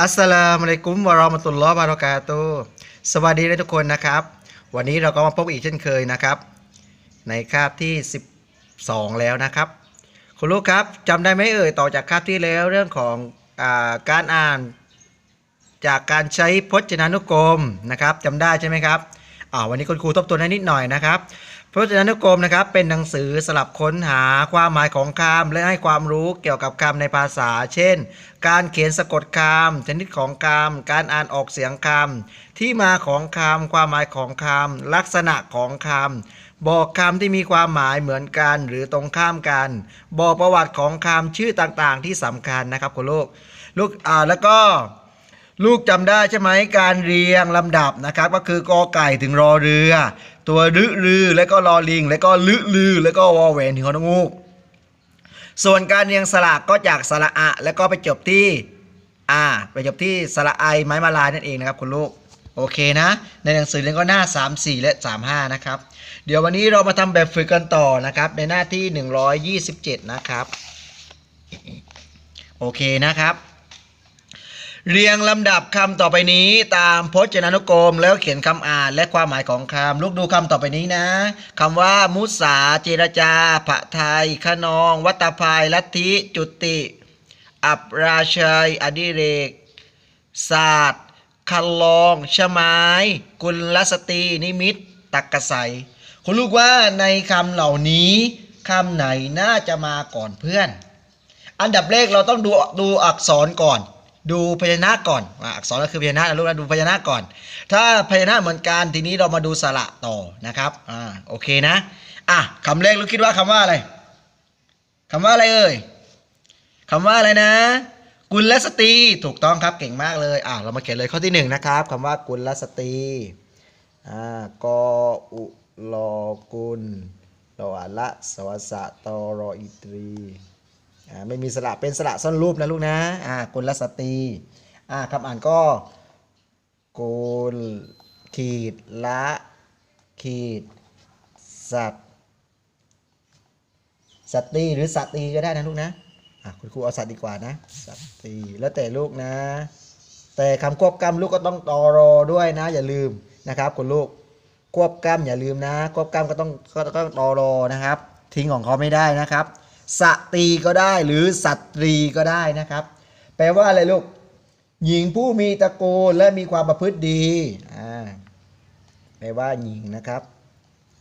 อัสสลามุอะลัยกุมวะเราะมะตุลลอฮ์บารอกาตุสวัสดีทุกคนนะครับ วันนี้เราก็มาพบอีกเช่นเคยนะครับ ในคาบที่ 12 แล้วนะครับ คุณลูกครับจำได้ไหมเอ่ยต่อจากคาบที่แล้วเรื่องของอาการอ่าน จากการใช้พจนานุกรมนะครับจำได้ใช่ไหมครับอ่าวันนี้คุณครูทบทวนให้นิดหน่อยนะครับ พจนานุกรมนะครับเป็นหนังสือสลับค้นหาความหมายของคำและให้ความรู้เกี่ยวกับคำในภาษา เช่น การเขียนสะกดคำชนิดของคำการอ่านออกเสียงคำที่มาของคำความหมายของคำลักษณะของคำบอกคำที่มีความหมายเหมือนกันหรือตรงข้ามกัน บอกประวัติของคำชื่อต่างๆ ที่สำคัญนะครับคุณลูกลูกอ่าแล้วก็ลูกจำได้ใช่ไหมการเรียงลำดับนะครับ ก็คือกอไก่ถึงรอเรือ ตัวรึรือแล้วก็รอลิง แล้วก็ลึลือแล้วก็วอแหวนถึงฮอนงูกส่วนการเรียงสระก็จากสระอะ แล้วก็ไปจบที่อาไปจบที่สระไอไม้มาลายนั่นเองนะครับคุณลูกโอเคนะ ในหนังสือเรียนก็หน้า 3 4 และ 35 นะครับ เดี๋ยววันนี้เรามาทำแบบฝึกกันต่อนะครับ ในหน้าที่ 127 นะครับ โอเคนะครับ เรียงลำดับคำต่อไปนี้ตามพจนานุกรมแล้วเขียนคำอ่านและความหมายของคำลูกดูคำต่อไปนี้นะคำว่า มุสาเจรจาผะไทยขนอง วัตภายลัทธิ จุติ อัปราชัย อดิเรก ศาสตร์คันลองชมาย กุลสตรีนิมิต ตักกะใสคุณลูกว่าในคำเหล่านี้คำไหนน่าจะมาก่อนเพื่อน อันดับแรกเราต้องดูดูอักษรก่อน ดูพยัญชนะก่อนอักษรก็คือพยัญชนะนะลูกนะดูพยัญชนะก่อน ถ้าพยัญชนะเหมือนกันทีนี้เรามาดูสระต่อนะครับอ่าโอเคนะอะคำแรกลูกคิดว่าคำว่าอะไรคำว่าอะไรเอ่ยคำว่าอะไรนะ กุลสตรีถูกต้องครับเก่งมากเลยอะเรามาเขียนเลยข้อที่หนึ่งนะครับคำว่ากุลสตรีอ่ากอุลอกุลรออะละสวสะตอรออิตรี ไม่มีสระเป็นสระซ่อนรูปนะลูกนะอ่ากุลสตรีอ่าคำอ่านก็กุลขีดละขีดสัตสตรีหรือสตรีก็ได้นะลูกนะอะคุณครูเอาสัตว์ดีกว่านะสตรีแล้วแต่ลูกนะ แต่คำควบกำลูกก็ต้องตอรอด้วยนะ อย่าลืมนะครับคุณลูกควบกำอย่าลืมนะควบกำก็ต้องก็ต้องตอรอนะครับ ทิ้งของเขาไม่ได้นะครับ สตรีก็ได้หรือสตรีก็ได้นะครับ แปลว่าอะไรลูก หญิงผู้มีตระกูลและมีความประพฤติดีอ่าแปลว่าหญิงนะครับ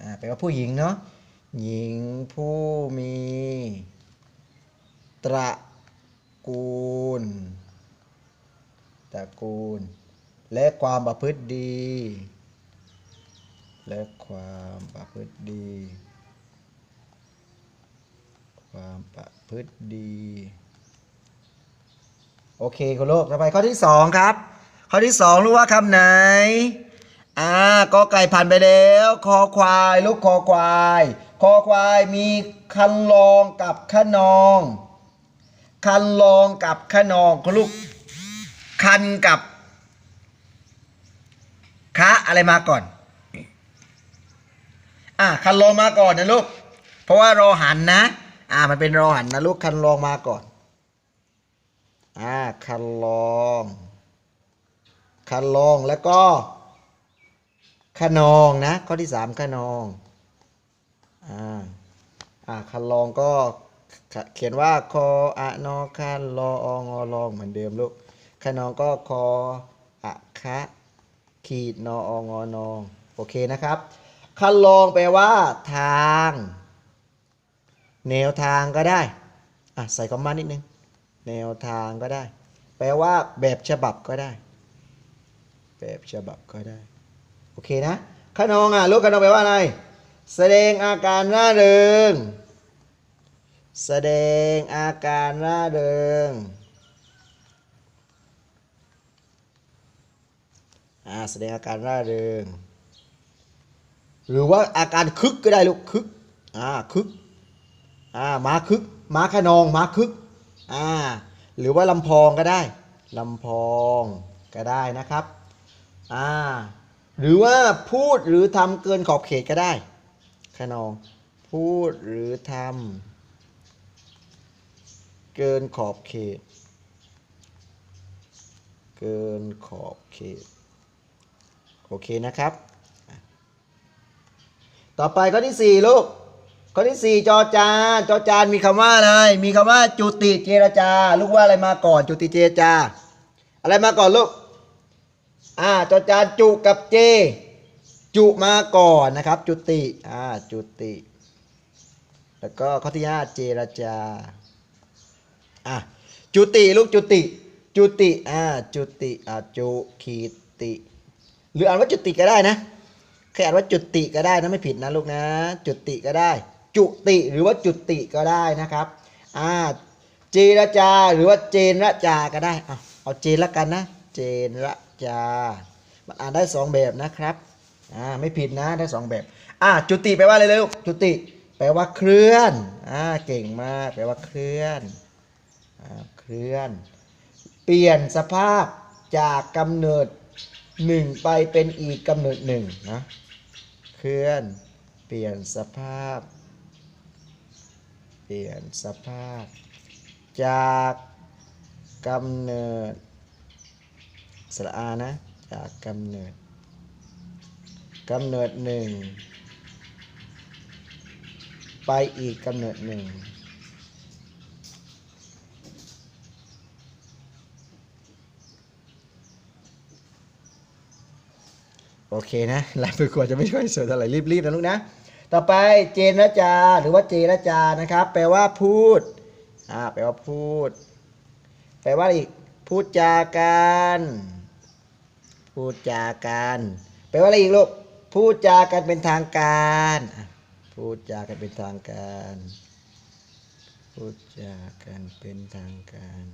อ่าแปลว่าผู้หญิงเนาะหญิงผู้มี ตระกูล ตระกูล และความประพฤติดี และความประพฤติดี ความประพฤติดี โอเคคุณลูกต่อไปข้อที่สองครับ ข้อที่สองรู้ว่าคำไหน อ่ากอไก่ผ่านไปแล้วคอควายลูกคอควายคอควายมีคันลองกับขนอง คันลองกับขนองคุณลูกคันกับคะอะไรมาก่อน อะคันลองมาก่อนนะลูก เพราะว่ารอหันนะ อ่ามันเป็นรอหันนะลูกคันลองมาก่อน อ่าคันลอง คันลองแล้วก็ขนองนะ ข้อที่สามขนองอ่าอ่าคันลองก็เขียนว่าคออะนอคันลอองอลองเหมือนเดิมลูกขนองก็คออะคะขีดนอองอนองโอเคนะครับคันลองแปลว่าทาง แนวทางก็ได้อะใส่คำมานิดนึง แนวทางก็ได้ แปลว่าแบบฉบับก็ได้ แบบฉบับก็ได้ โอเคนะขนองอะลูกขนองแปลว่าอะไร แสดงอาการร่าเริง แสดงอาการร่าเริงอ่าแสดงอาการร่าเริง หรือว่าอาการคึกก็ได้ลูกคึกอ่าคึก อ่าม้าคึก ม้าขนองม้าคึกอ่าหรือว่าลำพองก็ได้ลำพองก็ได้นะครับอ่าหรือว่าพูดหรือทำเกินขอบเขตก็ได้ ขนอง พูดหรือทำเกินขอบเขต เกินขอบเขต โอเคนะครับ ต่อไปข้อที่สี่ลูก ข้อที่สี่จอจานจอจานมีคำว่าอะไร มีคำว่าจุติเจรจา ลูกว่าอะไรมาก่อน จุติเจรจา อะไรมาก่อนลูก อ่า จอจานจุกับเจ จุมาก่อนนะครับ จุติ อ่า จุติ แล้วก็ข้อที่ห้าเจรจา อะ จุติลูกจุติ จุติ อ่า จุติ อ่า จุขีติ หรืออ่านว่าจุติก็ได้นะแค่อ่านว่าจุติก็ได้นะไม่ผิดนะลูกนะ จุติก็ได้ จุติหรือว่าจุติก็ได้นะครับอ่าเจรจาหรือว่าเจนระจาก็ได้เอาเอาเจนละกันนะ เจนระจา มันอ่านได้สองแบบนะครับอ่าไม่ผิดนะได้สองแบบอ่าจุติแปลว่าอะไรเลยลูกจุติ แปลว่าเคลื่อนอ่าเก่งมากแปลว่าเคลื่อนอ่าเคลื่อน เปลี่ยนสภาพจากกำเนิดหนึ่งไปเป็นอีกกำเนิดหนึ่งนะเคลื่อน เปลี่ยนสภาพ เปลี่ยนสภาพ จากกำเนิดสระอานะ จากกำเนิดกำเนิดหนึ่งไปอีกกำเนิดหนึ่งโอเคนะลายมือขวดจะไม่ค่อยเสวยเท่าไหร่รีบๆนะลูกนะ ต่อไปเจนระจาหรือว่าเจรจานะครับ แปลว่าพูดอ่าแปลว่าพูด แปลว่าอีกพูดจากันพูดจากันแปลว่าอะไรอีกลูกพูดจากันเป็นทางการพูดจากันเป็นทางการ พูดจากันเป็นทางการ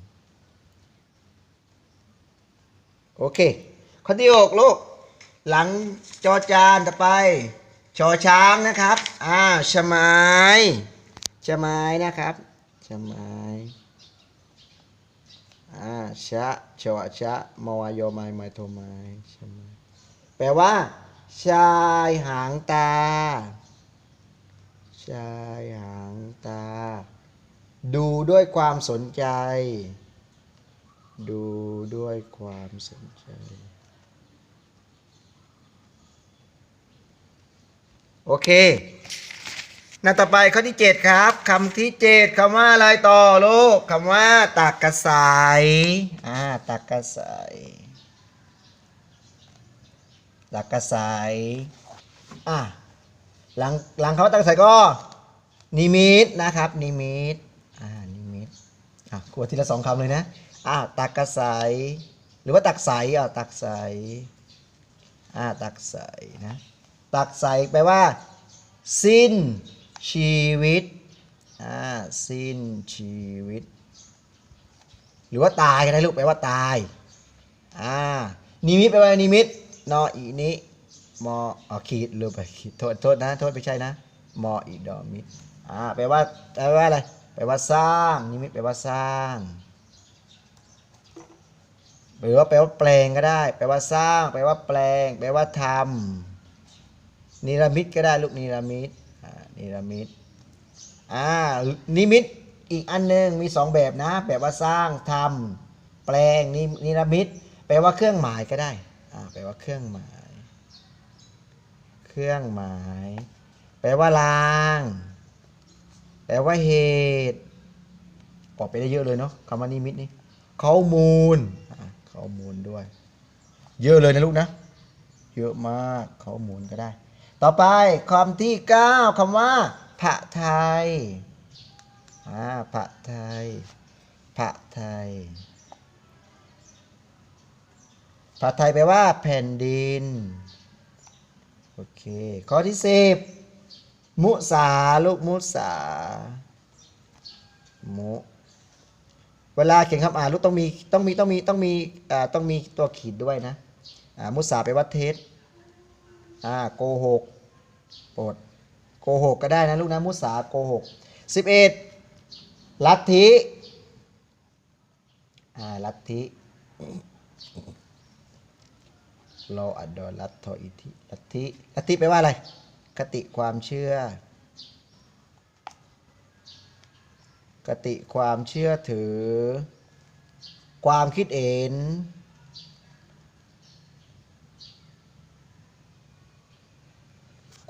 โอเคข้อที่หกลูก หลังจอจานต่อไป ชอช้างนะครับ อ่าชะไมายชะไมายนะครับชะไมายอ่าชะชอชะมวายโยไมายไมายโทไมายชะไมายแปลว่า ชายหางตา ชายหางตา ดูด้วยความสนใจ ดูด้วยความสนใจ โอเค หน้าต่อไปข้อที่ 7 ครับคำที่ 7คำว่าอะไรต่อลูกคำว่าตักกระสายอ่าตักกระสายตักกระสายอะหลังหลังเขาตักกระสายก็นิมิตนะครับ นิมิตอ่านิมิตอะกลัวทีละสองคำเลยนะอ่าตักกระสายหรือว่าตักใสอะตักใสอ่าตักใสนะ ตักใส่แปลว่า สิ้นชีวิตอ่าสิ้นชีวิต หรือว่าตายก็ได้ลูกแปลว่าตายอ่านิมิตแปลว่านิมิตนออีนิมออ๋อขีดลืมไปขีดโทษโทษนะโทษไม่ใช่นะมออีดอมิตอ่าแปลว่าแปลว่าอะไรแปลว่าสร้างนิมิตแปลว่าสร้างหรือว่าแปลว่าแปลงก็ได้ แปลว่าสร้าง แปลว่าแปลง แปลว่าทำ นิรมิตก็ได้ลูกนิรมิตนิรมิตอ่านิมิตอีกอันหนึ่งมีสองแบบนะแบบว่าสร้างทำแปลงนินิรมิตแปลว่าเครื่องหมายก็ได้อ่าแปลว่าเครื่องหมาย เครื่องหมาย แปลว่าลาง แปลว่าเหตุออกไปได้เยอะเลยเนาะคำว่านิมิตนี่ข้อมูลข้อมูลด้วย เยอะเลยนะลูกนะ เยอะมากข้อมูลก็ได้ ต่อไปคำที่ 9คำว่าพระไทยอ่าพระไทยพระไทยพระไทยแปลว่าแผ่นดิน โอเค ข้อที่ 10 มุสาลูกมุสา มุ เวลาเขียนคำอ่านลูกต้องมีต้องมีต้องมีต้องมีอ่าต้องมีตัวขีดด้วยนะ อ่า มุสาแปลว่าเท็จ อ่าโกหกปดโกหกก็ได้นะลูกนะมุสาโกหกสิบเอ็ดลัทธิอ่าลัทธิโลอัดอลัทโทอิทิลัทธิลัทธิแปลว่าอะไรคติความเชื่อคติความเชื่อถือ ความคิดเห็น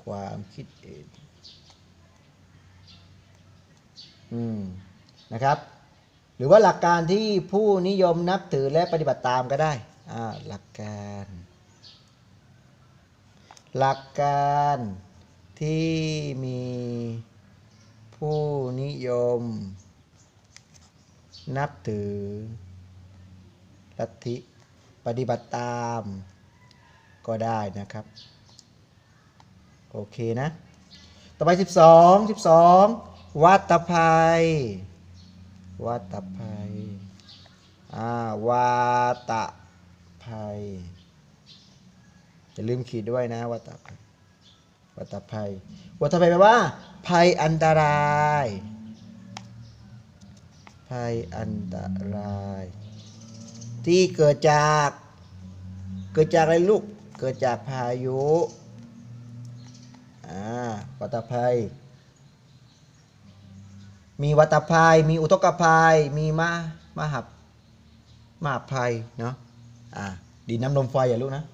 ความคิดเห็นอืมนะครับ หรือว่าหลักการที่ผู้นิยมนับถือและปฏิบัติตามก็ได้อ่าหลักการ หลักการที่มีผู้นิยม นับถือลัทธิปฏิบัติตามก็ได้นะครับ โอเคนะ ต่อไป 12 12 วัตภัย วัตภัย อ่า วาตภัย อย่าลืมขีดด้วยนะ วัตภัย วัตภัย วัตภัยแปลว่า ภัยอันตราย ภัยอันตราย ที่เกิดจาก เกิดจากอะไรลูก เกิดจากพายุ อ่าวัตภัย มีวัตภัย มีอุทกภัย มีมามหับมหาภัยเนาะอ่าดินน้ำลมไฟอย่าลูกนะ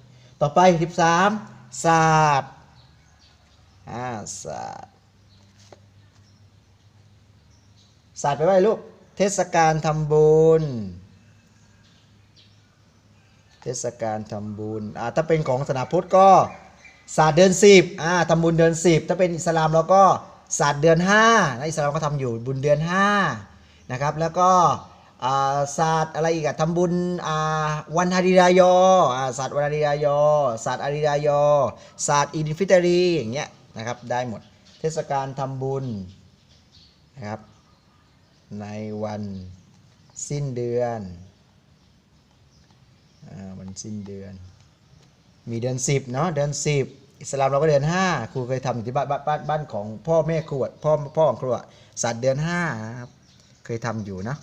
ต่อไป 13 ศาสตร์อ่าศาสตร์ศาสตร์แปลว่าอะไรลูก เทศกาลทำบุญ เทศกาลทำบุญอ่าถ้าเป็นของศาสนาพุทธก็ ศาสตร์เดือนสิบอ่าทำบุญเดือนสิบถ้าเป็นอิสลามเราก็ศาสตร์เดือนห้านะอิสลามก็ทำอยู่บุญเดือนห้านะครับแล้วก็ศาสตร์อะไรอีกอะทำบุญวันฮาริรายอศาสตร์วันฮาริรายอศาสตร์อาริรายอศาสตร์อินฟิตรีอย่างเงี้ยนะครับได้หมดเทศกาลทำบุญนะครับในวันสิ้นเดือนอวันสิ้นเดือน มีเดือนสิบเนาะเดือนสิบอิสลามเราก็เดือนห้าครูเคยทำอยู่ที่บ้านบ้านบ้านบ้านของพ่อแม่ครูพ่อพ่อของครูสัตว์เดือนห้านะครับเคยทำอยู่นะ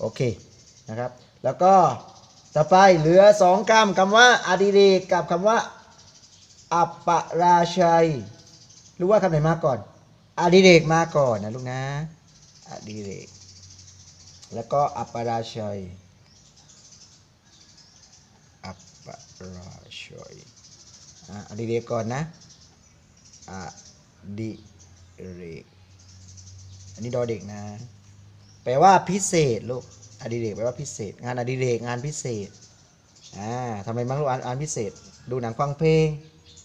โอเคนะครับ แล้วก็ต่อไปเหลือสองคำคำว่าอดิเรกกับคำว่าอัปปราชัยรู้ว่าคำไหนมาก่อนอดิเรกมาก่อนนะลูกนะอดิเรกแล้วก็อัปปราชัย อัปปรา ชัยอดีเรกก่อนนะอดิเรกอันนี้ดอเด็กนะ แปลว่าพิเศษลูกอดิเรกแปลว่าพิเศษ งานอดิเรกงานพิเศษอ่าทำไมบ้างลูกงานอ่านพิเศษ ดูหนังฟังเพลง